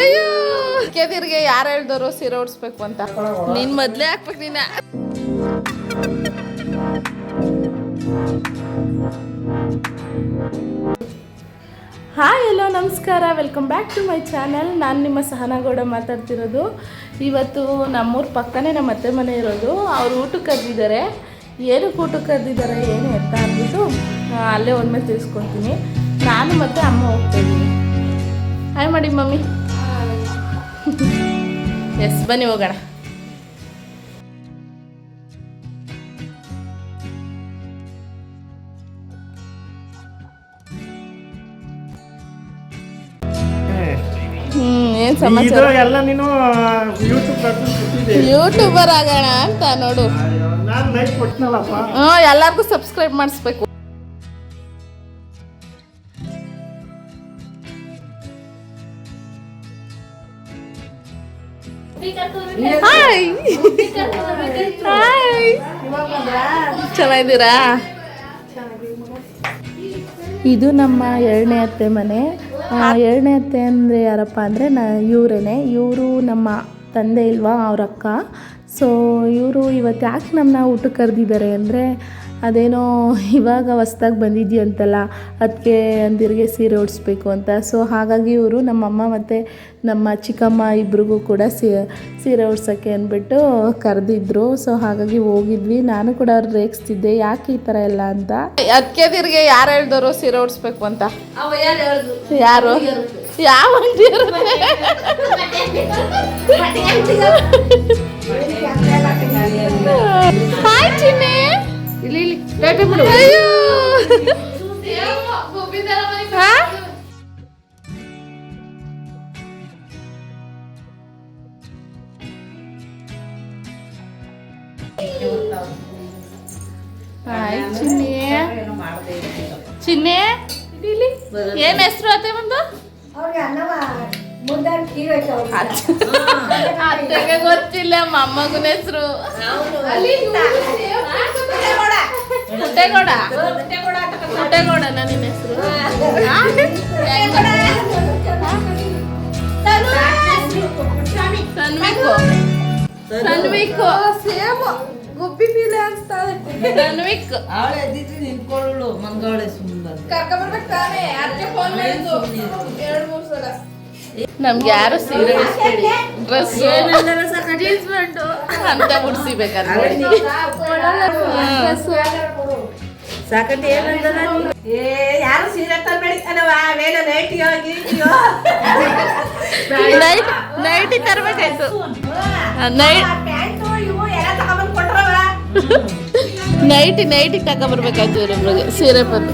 ಅಯ್ಯೋ. ಕೆದಿರ್ಗೆ ಯಾರು ಹೇಳ್ದವರು ಸೀರೆ ಉಡ್ಸ್ಬೇಕು ಅಂತ. ನೀನ್ ಮೊದ್ಲೇ ಹಾಕ್ಬೇಕು ನೀನ. ಹಾಯ್ ಹಲೋ ನಮಸ್ಕಾರ. Welcome back to my channel ನಾನು ನಿಮ್ಮ ಸಹನಗೌಡ ಮಾತಾಡ್ತಿರೋದು. ಇವತ್ತು ನಮ್ಮೂರ ಪಕ್ಕನೇ ನಮ್ಮ ಅತ್ತೆ ಮನೆ ಇರೋದು. ಅವ್ರು ಊಟಕ್ಕೆ ಕರೆದಿದ್ದಾರೆ. ಏನಕ್ಕೆ ಊಟಕ್ಕೆ ಕರೆದಿದ್ದಾರೆ ಏನು ಎತ್ತ ಅಂದ್ಬಿಟ್ಟು ಅಲ್ಲೇ ಒಂದ್ಮೇಲೆ ತಿಳಿಸ್ಕೊತೀನಿ. ನಾನು ಮತ್ತು ಅಮ್ಮ ಹೋಗ್ತಾ ಇದ್ದೀನಿ. ಹಾಯ್ ಮಾಡಿ ಮಮ್ಮಿ ಎಸ್ ಬನ್ನಿ ಹೋಗೋಣ. ಹ್ಮ್ ಏನ್ ಸಮಾಚಾರ? ಎಲ್ಲ ನೀನು ಯೂಟ್ಯೂಬ್ ಯೂಟ್ಯೂಬರ್ ಆಗೋಣ ಅಂತ ನೋಡು. ಎಲ್ಲರಿಗೂ ಸಬ್ಸ್ಕ್ರೈಬ್ ಮಾಡಿಸ್ಬೇಕು. ಹಾಯ್ ಹಾಯ್ ಚೆನ್ನಾಗಿದ್ದೀರಾ? ಇದು ನಮ್ಮ ಎರಡನೇ ಅತ್ತೆ ಮನೆ. ಎರಡನೇ ಅತ್ತೆ ಅಂದರೆ ಯಾರಪ್ಪ ಅಂದರೆ ನ, ಇವರೇನೆ. ಇವರು ನಮ್ಮ ತಂದೆ ಇಲ್ವಾ, ಅವ್ರ ಅಕ್ಕ. ಸೊ ಇವರು ಇವತ್ತು ಯಾಕೆ ನಮ್ಮನ್ನ ಊಟಕ್ಕೆ ಕರೆದಿದ್ದಾರೆ ಅಂದರೆ ಅದೇನೋ ಇವಾಗ ಹೊಸ್ದಾಗಿ ಬಂದಿದ್ಯಂತಲ್ಲ ಅದಕ್ಕೆ ಅಂದಿರಿಗೆ ಸೀರೆ ಉಡಿಸ್ಬೇಕು ಅಂತ. ಸೊ ಹಾಗಾಗಿ ಇವರು ನಮ್ಮಮ್ಮ ಮತ್ತು ನಮ್ಮ ಚಿಕ್ಕಮ್ಮ ಇಬ್ರಿಗೂ ಕೂಡ ಸೀರೆ ಉಡ್ಸೋಕ್ಕೆ ಅಂದ್ಬಿಟ್ಟು ಕರೆದಿದ್ರು. ಸೊ ಹಾಗಾಗಿ ಹೋಗಿದ್ವಿ. ನಾನು ಕೂಡ ಅವ್ರು ರೇಗಿಸ್ತಿದ್ದೆ. ಯಾಕೆ ಈ ಥರ ಎಲ್ಲ ಅಂತ? ಅದಕ್ಕೆ ಯಾರು ಹೇಳ್ದವರು ಸೀರೆ ಉಡಿಸ್ಬೇಕು ಅಂತ? ಯಾರು ಯಾವ? ಹಾಯ್ ಚಿನ್ನೆ. ಅಯ್ಯೋ ಹಾ? ಹಾಯ್ ಚಿನ್ನಿ. ಚಿನ್ನಿ? ಇಲ್ಲಿ? ಏನ್ ಹೆಸರು ಅತ್ತೆ ಬಂದು ಅತ್ತೆಗೆ ಗೊತ್ತಿಲ್ಲ ಮೊಮ್ಮಗನ ಹೆಸರು. ಪುಟ್ಟೇಗೌಡ ಪುಟ್ಟೇಗೌಡ ನನ್ನ ಹೆಸರು. ತನ್ವಿಕು ಸೇಮ್. ಗುಬ್ಬಿ ಬೀಲೆ ಅನ್ಸ್ತಾಳೆ ತನ್ವಿಕ್ ಅವಳೆ ಎದ್ದಿದ್ದು ನಿಂತ್ಕೊಳ್ಳು ಮಂಗವಳೆ ಸುಮ್ಮನೆ ಕರ್ಕೊಂಬರ್ಬೇಕು ತಾನೇ. ಅದಕ್ಕೆ ಫೋನ್ ಮಾಡಿದ್ದು? ಎರಡು ಮೂರು ಸಲ. ನಮ್ಗೆ ಯಾರು ಸೀರೆ ಡ್ರೆಸ್ ಅಂತ ಉಡ್ಸಿಬೇಕಂತ ಸಾಕಂತ ಏನಂದಲ್ಲ ಏ ಯಾರು ಸೀರೆ ತರಬೇಡಿ ಅನ್ನವ ವೇಲ ನೈಟಿ ಹೋಗಿ ನೈಟ್ ತರಬೇಕಾಯ್ತು. ನೈಟ್ ನೈಟಿ ಇವ್ರಿಬ್ರಿಗೆ ಸೀರೆ ಬಂದು.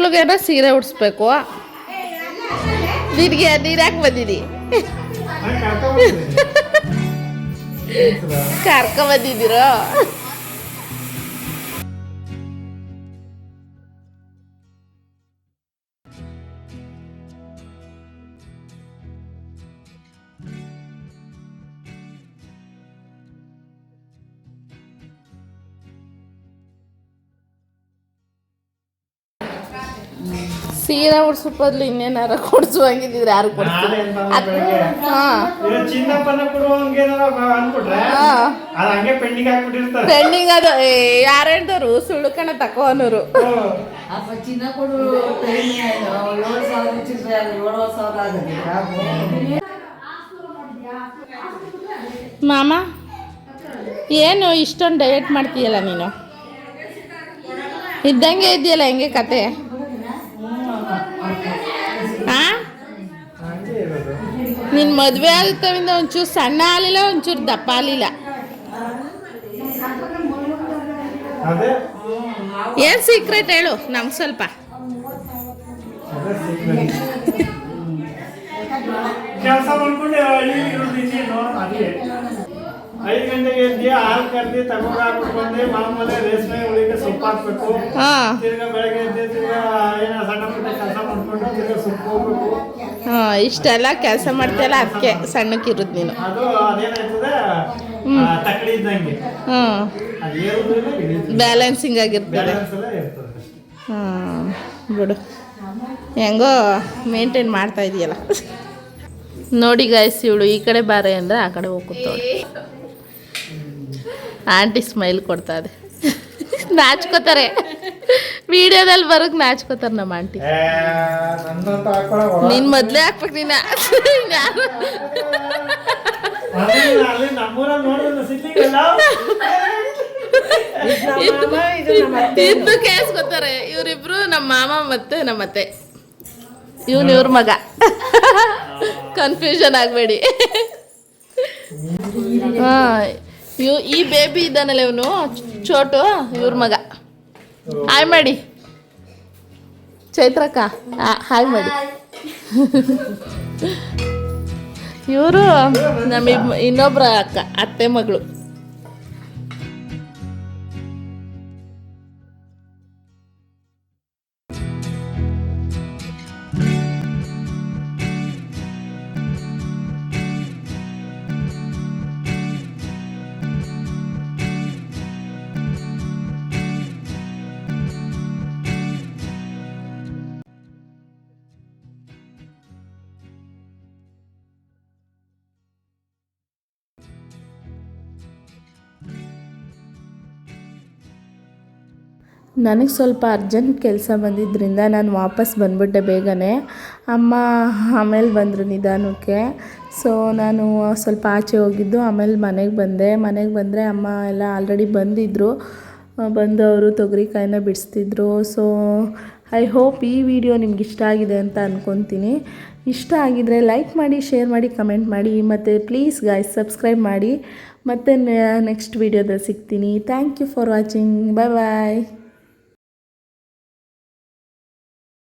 ಮಕ್ಳಿಗೇನೋ ಸೀರೆ ಉಡಿಸ್ಬೇಕು. ನಿನಗೆ ನೀನು ಯಾಕೆ ಕರ್ಕೊ ಕರ್ಕೊ ಕಣ ತಕೋ ಇನ್ನೇನಾರ ಕೊಡ್ಸು ಹಂಗಿದ್ರೆ ಚಿನ್ನ ಕೊಡು ಪೆಂಡಿಂಗ್ ಅದು ಯಾರೇಳ್ದವ್ರು ಸುಳ್ಳು ಕಣ ಆಗದೆ ಮಾಮ ಏನು ಇಷ್ಟೊಂದು ಡಯಟ್ ಮಾಡ್ತೀಯಲ್ಲ ನೀನು? ಇದ್ದಂಗೆ ಇದೆಯಲ್ಲ ಹೆಂಗೆ ಕತೆ? ನಿನ್ನ ಮದುವೆ ಆಗ್ತವಿಂದ ಒಂಚೂರು ಸಣ್ಣ ಆಲಿಲ್ಲ ಒಂಚೂರು ದಪ್ಪ ಆಲಿಲ್ಲ ಏನು ಸೀಕ್ರೆಟ್ ಹೇಳು ನಮ್ಗೆ ಸ್ವಲ್ಪ. ಕೆಲಸ ಮಾಡ್ಕೊಂಡು ಹಳ್ಳಿ ಇರೋದಿನ್ನೇನು ಅದೇ ಐದು ಗಂಟೆಗೆ ಎದ್ದು ಹಾಲು ಕರ್ದು ತಗೊಂಡು ಹಾಕ್ಬಿಟ್ಟು ಬಂದು ಮಾಮೂಲಿ ರೇಷ್ಮೆ ಹುಳಿಗೆ ಸೊಪ್ಪು ಹಾಕ್ಬೇಕು. ಹಾಂ. ತಿರ್ಗಾ ಬೆಳಗ್ಗೆ ಎದ್ದು ತಿರ್ಗಾ ಏನೋ ಸಣ್ಣ ಪುಟ್ಟ ಕೆಲಸ ಮಾಡ್ಕೊಂಡು ತಿರ್ಗಾ ಸೊಪ್ಪು ಹೋಗ್ಬೇಕು ಇಷ್ಟೆಲ್ಲ ಕೆಲಸ ಮಾಡ್ತೀಯಲ್ಲ ಅದಕ್ಕೆ ಸಣ್ಣಕ್ಕಿರೋದು ನೀನು. ಅದು ಅದೇನಾಯ್ತದೆ? ಆ, ತಕ್ಕಡಿ ಇದ್ದಂಗೆ. ಹ್ಞೂ ಬ್ಯಾಲೆನ್ಸಿಂಗ್ ಆಗಿರ್ತದೆ. ಹಾಂ ಬಿಡು. ಹೆಂಗೋ ಮೇಂಟೈನ್ ಮಾಡ್ತಾ ಇದೆಯಲ್ಲ. ನೋಡಿ ಗಾಯ್ಸ್ ಇವಳು ಈ ಕಡೆ ಬಾರೆ ಅಂದರೆ ಆ ಕಡೆ ಹೋಗ್ತಾಳೆ ಆಂಟಿ ಸ್ಮೈಲ್ ಕೊಡ್ತಾ ಇದೆ. ನಾಚ್ಕೋತಾರೆ. ವಿಡಿಯೋದಲ್ಲಿ ಬರೋಕ್ ನಾಚ್ಕೋತಾರೆ ನಮ್ಮ ಆಂಟಿ. ನೀನ್ ಮೊದ್ಲೇ ಹಾಕ್ಬೇಕು ನೀನು. ಇದ್ದು ಕೇಸ್ಕೋತಾರೆ ಇವರಿಬ್ರು ನಮ್ಮ ಮಾಮ ಮತ್ತೆ ನಮ್ಮ ಅತ್ತೆ. ಇವನು ಇವ್ರ ಮಗ. ಕನ್ಫ್ಯೂಷನ್ ಆಗಬೇಡಿ. ಹಾ ಇವ್ ಈ ಬೇಬಿ ಇದ್ದಾನಲ್ಲ ಇವನು ಚೋಟು ಇವ್ರ ಮಗ. ಹಾಯ್ ಮಾಡಿ ಚೈತ್ರಕ್ಕ. ಹಾಯ್ ಮಾಡಿ ಇವರು ನಮ್ಮ ಇನ್ನೊಬ್ಬರ ಅಕ್ಕ ಅತ್ತೆ ಮಗಳು. ನನಗೆ ಸ್ವಲ್ಪ ಅರ್ಜೆಂಟ್ ಕೆಲಸ ಬಂದಿದ್ದರಿಂದ ನಾನು ವಾಪಸ್ ಬಂದ್ಬಿಟ್ಟೆ ಬೇಗನೆ. ಅಮ್ಮ ಆಮೇಲೆ ಬಂದರು ನಿಧಾನಕ್ಕೆ. ಸೊ ನಾನು ಸ್ವಲ್ಪ ಆಚೆ ಹೋಗಿದ್ದು, ಆಮೇಲೆ ಮನೆಗೆ ಬಂದೆ. ಮನೆಗೆ ಬಂದರೆ ಅಮ್ಮ ಎಲ್ಲ ಆಲ್ರೆಡಿ ಬಂದಿದ್ದರು ಬಂದು ಅವರು ತೊಗರಿಕಾಯಿನ ಬಿಡಿಸ್ತಿದ್ರು. ಸೊ ಐ ಹೋಪ್ ಈ ವಿಡಿಯೋ ನಿಮ್ಗೆ ಇಷ್ಟ ಆಗಿದೆ ಅಂತ ಅಂದ್ಕೊತೀನಿ ಇಷ್ಟ ಆಗಿದರೆ ಲೈಕ್ ಮಾಡಿ ಶೇರ್ ಮಾಡಿ ಕಮೆಂಟ್ ಮಾಡಿ, ಮತ್ತು ಪ್ಲೀಸ್ ಗಾಯ್ಸ್ ಸಬ್ಸ್ಕ್ರೈಬ್ ಮಾಡಿ. ಮತ್ತು ನೆಕ್ಸ್ಟ್ ವೀಡಿಯೋದಲ್ಲಿ ಸಿಗ್ತೀನಿ. Thank you for watching bye bye